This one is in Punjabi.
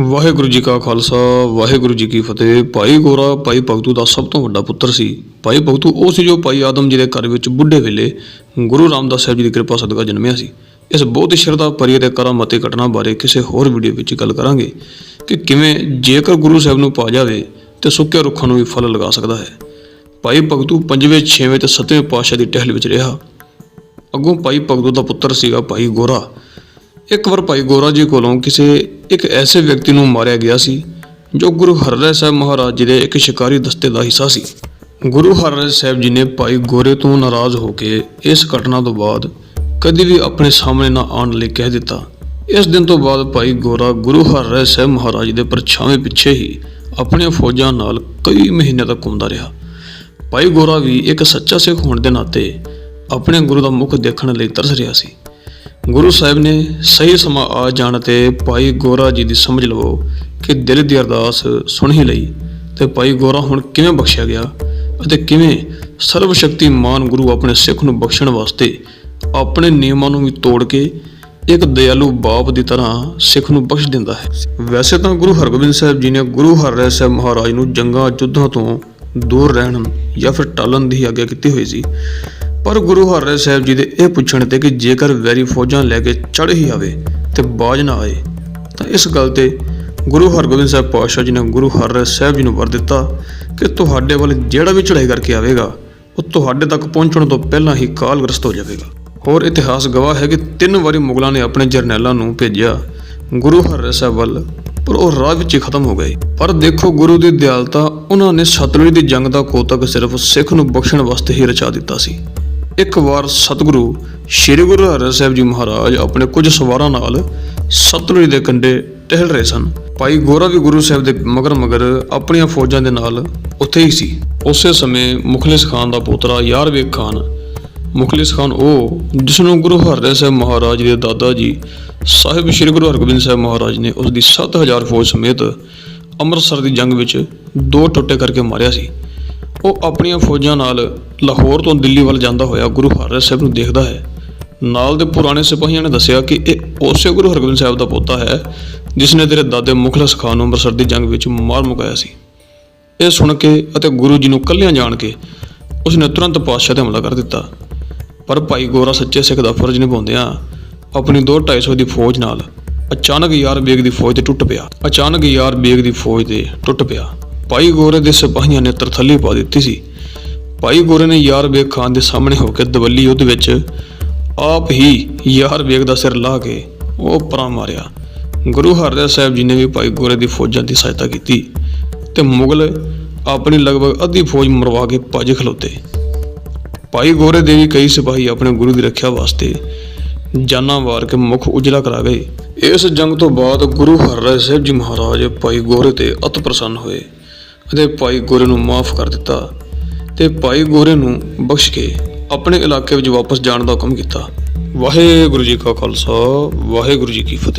ਵਾਹਿਗੁਰੂ ਜੀ ਕਾ ਖਾਲਸਾ, ਵਾਹਿਗੁਰੂ ਜੀ ਕੀ ਫਤਿਹ। ਭਾਈ ਗੋਰਾ, ਭਾਈ ਭਗਤੂ ਦਾ ਸਭ ਤੋਂ ਵੱਡਾ ਪੁੱਤਰ ਸੀ। ਭਾਈ ਭਗਤੂ ਉਹ ਸੀ ਜੋ ਭਾਈ ਆਦਮ ਜੀ ਦੇ ਘਰ ਵਿੱਚ ਬੁੱਢੇ ਵੇਲੇ ਗੁਰੂ ਰਾਮਦਾਸ ਸਾਹਿਬ ਜੀ ਦੀ ਕਿਰਪਾ ਸਦਕਾ ਜਨਮਿਆ ਸੀ। ਇਸ ਬਹੁਤ ਹੀ ਸ਼ਰਧਾ ਭਰੀ ਤੇ ਕਰਾਮਾਤੀ ਘਟਨਾ ਬਾਰੇ ਕਿਸੇ ਹੋਰ ਵੀਡੀਓ ਵਿੱਚ ਗੱਲ ਕਰਾਂਗੇ ਕਿ ਕਿਵੇਂ ਜੇਕਰ ਗੁਰੂ ਸਾਹਿਬ ਨੂੰ ਪਾ ਜਾਵੇ ਤੇ ਸੁੱਕੇ ਰੁੱਖਾਂ ਨੂੰ ਵੀ ਫਲ ਲਗਾ ਸਕਦਾ ਹੈ। ਭਾਈ ਭਗਤੂ ਪੰਜਵੇਂ, ਛੇਵੇਂ ਤੇ ਸੱਤਵੇਂ ਪਾਤਸ਼ਾਹ ਦੀ ਟਹਿਲ ਵਿੱਚ ਰਿਹਾ। ਅੱਗੋਂ ਭਾਈ ਭਗਤੂ ਦਾ ਪੁੱਤਰ ਸੀਗਾ ਭਾਈ ਗੋਰਾ। ਇੱਕ ਵਾਰ ਭਾਈ ਗੋਰਾ ਜੀ ਕੋਲੋਂ ਕਿਸੇ ਇੱਕ ਐਸੇ ਵਿਅਕਤੀ ਨੂੰ ਮਾਰਿਆ ਗਿਆ ਸੀ, ਜੋ ਗੁਰੂ ਹਰਿਰਾਏ ਸਾਹਿਬ ਮਹਾਰਾਜ ਜੀ ਦੇ ਇੱਕ ਸ਼ਿਕਾਰੀ ਦਸਤੇ ਦਾ ਹਿੱਸਾ ਸੀ। ਗੁਰੂ ਹਰਿਰਾਏ ਸਾਹਿਬ ਜੀ ਨੇ ਭਾਈ ਗੋਰੇ ਤੋਂ ਨਾਰਾਜ਼ ਹੋ ਕੇ ਇਸ ਘਟਨਾ ਤੋਂ ਬਾਅਦ ਕਦੀ ਵੀ ਆਪਣੇ ਸਾਹਮਣੇ ਨਾ ਆਉਣ ਲਈ ਕਹਿ ਦਿੱਤਾ। ਇਸ ਦਿਨ ਤੋਂ ਬਾਅਦ ਭਾਈ ਗੋਰਾ ਗੁਰੂ ਹਰਿਰਾਏ ਸਾਹਿਬ ਮਹਾਰਾਜ ਦੇ ਪਰਛਾਵੇਂ ਪਿੱਛੇ ਹੀ ਆਪਣੀਆਂ ਫੌਜਾਂ ਨਾਲ ਕਈ ਮਹੀਨੇ ਤੱਕ ਘੁੰਮਦਾ ਰਿਹਾ। ਭਾਈ ਗੋਰਾ ਵੀ ਇੱਕ ਸੱਚਾ ਸਿੱਖ ਹੋਣ ਦੇ ਨਾਤੇ ਆਪਣੇ ਗੁਰੂ ਦਾ ਮੁਖ ਦੇਖਣ ਲਈ ਤਰਸ ਰਿਹਾ ਸੀ। ਗੁਰੂ ਸਾਹਿਬ ਨੇ ਸਹੀ ਸਮਾਂ ਆ ਜਾਣ ਤੇ ਭਾਈ ਗੋਰਾ ਜੀ ਦੀ ਸਮਝ ਲਵੋ ਕਿ ਦਿਲ ਦੀ ਅਰਦਾਸ ਸੁਣ ਹੀ ਲਈ ਤੇ ਭਾਈ ਗੋਰਾ ਹੁਣ ਕਿਵੇਂ ਬਖਸ਼ਿਆ ਗਿਆ ਅਤੇ ਕਿਵੇਂ ਸਰਵ ਸ਼ਕਤੀਮਾਨ ਗੁਰੂ ਆਪਣੇ ਸਿੱਖ ਨੂੰ ਬਖਸ਼ਣ ਵਾਸਤੇ ਆਪਣੇ ਨਿਯਮਾਂ ਨੂੰ ਵੀ ਤੋੜ ਕੇ ਇੱਕ ਦਇਆਲੂ ਬਾਪ ਦੀ ਤਰ੍ਹਾਂ ਸਿੱਖ ਨੂੰ ਬਖਸ਼ ਦਿੰਦਾ ਹੈ। ਵੈਸੇ ਤਾਂ ਗੁਰੂ ਹਰਗੋਬਿੰਦ ਸਾਹਿਬ ਜੀ ਨੇ ਗੁਰੂ ਹਰਿਰਾਏ ਸਾਹਿਬ ਮਹਾਰਾਜ ਨੂੰ ਜੰਗਾਂ ਯੁੱਧਾਂ ਤੋਂ ਦੂਰ ਰਹਿਣ ਜਾਂ ਫਿਰ ਟਾਲਣ ਦੀ ਆਗਿਆ ਕੀਤੀ ਹੋਈ ਸੀ। ਪਰ ਗੁਰੂ ਹਰਿਰਾਏ ਸਾਹਿਬ ਜੀ ਦੇ ਇਹ ਪੁੱਛਣ ਤੇ ਕਿ ਜੇਕਰ ਵੈਰੀ ਫੌਜਾਂ ਲੈ ਕੇ ਚੜ੍ਹ ਹੀ ਆਵੇ ਤੇ ਬਾਜ ਨਾ ਆਏ, ਤਾਂ ਇਸ ਗੱਲ ਤੇ ਗੁਰੂ ਹਰਗੋਬਿੰਦ ਸਾਹਿਬ ਪਾਤਸ਼ਾਹ ਜੀ ਨੇ ਗੁਰੂ ਹਰਿਰਾਏ ਸਾਹਿਬ ਜੀ ਨੂੰ ਵਰ ਦਿੱਤਾ ਕਿ ਤੁਹਾਡੇ ਵੱਲ ਜਿਹੜਾ ਵੀ ਚੜ੍ਹਾਈ ਕਰਕੇ ਆਵੇਗਾ, ਉਹ ਤੁਹਾਡੇ ਤੱਕ ਪਹੁੰਚਣ ਤੋਂ ਪਹਿਲਾਂ ਹੀ ਕਾਲਗ੍ਰਸਤ ਹੋ ਜਾਵੇਗਾ। ਹੋਰ ਇਤਿਹਾਸ ਗਵਾਹ ਹੈ ਕਿ ਤਿੰਨ ਵਾਰੀ ਮੁਗਲਾਂ ਨੇ ਆਪਣੇ ਜਰਨੈਲਾਂ ਨੂੰ ਭੇਜਿਆ, ਗੁਰੂ ਹਰਿਰਾਏ ਸਾਹਿਬ ਵੱਲ, ਪਰ ਉਹ ਰਾਹ ਵਿੱਚ ਹੀ ਖਤਮ ਹੋ ਗਏ। ਪਰ ਦੇਖੋ ਗੁਰੂ ਦੀ ਦਿਆਲਤਾ, ਉਹਨਾਂ ਨੇ ਸਤਲੁਜ ਦੀ ਜੰਗ ਦਾ ਕੋਤਕ ਸਿਰਫ ਸਿੱਖ ਨੂੰ ਬਖਸ਼ਣ ਵਾਸਤੇ ਹੀ ਰਚਾ ਦਿੱਤਾ ਸੀ। ਇੱਕ ਵਾਰ ਸਤਿਗੁਰੂ ਸ੍ਰੀ ਗੁਰੂ ਹਰਿ ਸਾਹਿਬ ਜੀ ਮਹਾਰਾਜ ਆਪਣੇ ਕੁਝ ਸਵਾਰਾਂ ਨਾਲ ਸਤਲੁਜ ਦੇ ਕੰਢੇ ਟਹਿਲ ਰਹੇ ਸਨ। ਭਾਈ ਗੋਰਾ ਵੀ ਗੁਰੂ ਸਾਹਿਬ ਦੇ ਮਗਰ ਮਗਰ ਆਪਣੀਆਂ ਫੌਜਾਂ ਦੇ ਨਾਲ ਉੱਥੇ ਹੀ ਸੀ। ਉਸੇ ਸਮੇਂ ਮੁਖਲਿਸ ਖਾਨ ਦਾ ਪੋਤਰਾ ਯਾਰਵੇਗ ਖਾਨ, ਮੁਖਲਿਸ ਖਾਨ ਉਹ ਜਿਸ ਨੂੰ ਗੁਰੂ ਹਰਿ ਸਾਹਿਬ ਮਹਾਰਾਜ ਦੇ ਦਾਦਾ ਜੀ ਸਾਹਿਬ ਸ੍ਰੀ ਗੁਰੂ ਹਰਗੋਬਿੰਦ ਸਾਹਿਬ ਮਹਾਰਾਜ ਨੇ ਉਸ ਦੀ 7000 ਫੌਜ ਸਮੇਤ ਅੰਮ੍ਰਿਤਸਰ ਦੀ ਜੰਗ ਵਿੱਚ ਦੋ ਟੁੱਟੇ ਕਰਕੇ ਮਾਰਿਆ ਸੀ। ਉਹ ਆਪਣੀਆਂ ਫੌਜਾਂ ਨਾਲ ਲਾਹੌਰ ਤੋਂ ਦਿੱਲੀ ਵੱਲ ਜਾਂਦਾ ਹੋਇਆ ਗੁਰੂ ਹਰਿਰਾਏ ਸਾਹਿਬ ਨੂੰ ਦੇਖਦਾ ਹੈ। ਨਾਲ ਦੇ ਪੁਰਾਣੇ ਸਿਪਾਹੀਆਂ ਨੇ ਦੱਸਿਆ ਕਿ ਇਹ ਉਸੇ ਗੁਰੂ ਹਰਗੋਬਿੰਦ ਸਾਹਿਬ ਦਾ ਪੋਤਾ ਹੈ ਜਿਸ ਨੇ ਤੇਰੇ ਦਾਦੇ ਮੁਖਲਸ ਖਾਨ ਨੂੰ ਅੰਮ੍ਰਿਤਸਰ ਦੀ ਜੰਗ ਵਿੱਚ ਮਾਰ ਮੁਕਾਇਆ ਸੀ। ਇਹ ਸੁਣ ਕੇ ਅਤੇ ਗੁਰੂ ਜੀ ਨੂੰ ਕੱਲਿਆਂ ਜਾਣ ਕੇ ਉਸਨੇ ਤੁਰੰਤ ਪਾਤਸ਼ਾਹ ਤੇ ਹਮਲਾ ਕਰ ਦਿੱਤਾ। ਪਰ ਭਾਈ ਗੋਰਾ ਸੱਚੇ ਸਿੱਖ ਦਾ ਫਰਜ਼ ਨਿਭਾਉਂਦਿਆਂ ਆਪਣੀ 2-250 ਦੀ ਫੌਜ ਨਾਲ ਅਚਾਨਕ ਯਾਰ ਬੇਗ ਦੀ ਫੌਜ ਤੇ ਟੁੱਟ ਪਿਆ। ਅਚਾਨਕ ਯਾਰ ਬੇਗ ਦੀ ਫੌਜ ਤੇ ਟੁੱਟ ਪਿਆ। ਭਾਈ ਗੋਰੇ ਦੇ ਸਿਪਾਹੀਆਂ ਨੇ ਤਰਥੱਲੀ ਪਾ ਦਿੱਤੀ ਸੀ। ਭਾਈ ਗੋਰੇ ਨੇ ਯਾਰ ਬੇਗ ਖਾਨ ਦੇ ਸਾਹਮਣੇ ਹੋ ਕੇ ਦਵੱਲੀ ਯੁੱਧ ਵਿੱਚ ਆਪ ਹੀ ਯਾਰ ਬੇਗ ਦਾ ਸਿਰ ਲਾ ਕੇ ਉਹ ਪਰਾਂ ਮਾਰਿਆ। ਗੁਰੂ ਹਰਿਰਾਏ ਸਾਹਿਬ ਜੀ ਨੇ ਵੀ ਭਾਈ ਗੋਰੇ ਦੀ ਫੌਜਾਂ ਦੀ ਸਹਾਇਤਾ ਕੀਤੀ ਤੇ ਮੁਗਲ ਆਪਣੀ ਲਗਭਗ ਅੱਧੀ ਫੌਜ ਮਰਵਾ ਕੇ ਭੱਜ ਖਲੋਤੇ। ਭਾਈ ਗੋਰੇ ਦੇ ਵੀ ਕਈ ਸਿਪਾਹੀ ਆਪਣੇ ਗੁਰੂ ਦੀ ਰੱਖਿਆ ਵਾਸਤੇ ਜਾਨਾਂ ਵਾਰ ਕੇ ਮੁਖ ਉਜਲਾ ਕਰਾ ਗਏ। ਇਸ ਜੰਗ ਤੋਂ ਬਾਅਦ ਗੁਰੂ ਹਰਿਰਾਏ ਸਾਹਿਬ ਜੀ ਮਹਾਰਾਜ ਭਾਈ ਗੋਰੇ ਤੇ ਅਤ ਪ੍ਰਸੰਨ ਹੋਏ। ਅਤੇ ਭਾਈ ਗੋਰੇ ਨੂੰ ਮਾਫ ਕਰ ਦਿੱਤਾ ਤੇ ਭਾਈ ਗੋਰੇ ਨੂੰ ਬਖਸ਼ ਕੇ ਆਪਣੇ ਇਲਾਕੇ ਵਿੱਚ ਵਾਪਸ ਜਾਣ ਦਾ ਹੁਕਮ ਕੀਤਾ। ਵਾਹਿਗੁਰੂ ਜੀ ਕਾ ਖਾਲਸਾ, ਵਾਹਿਗੁਰੂ ਜੀ ਕੀ ਫਤਿਹ।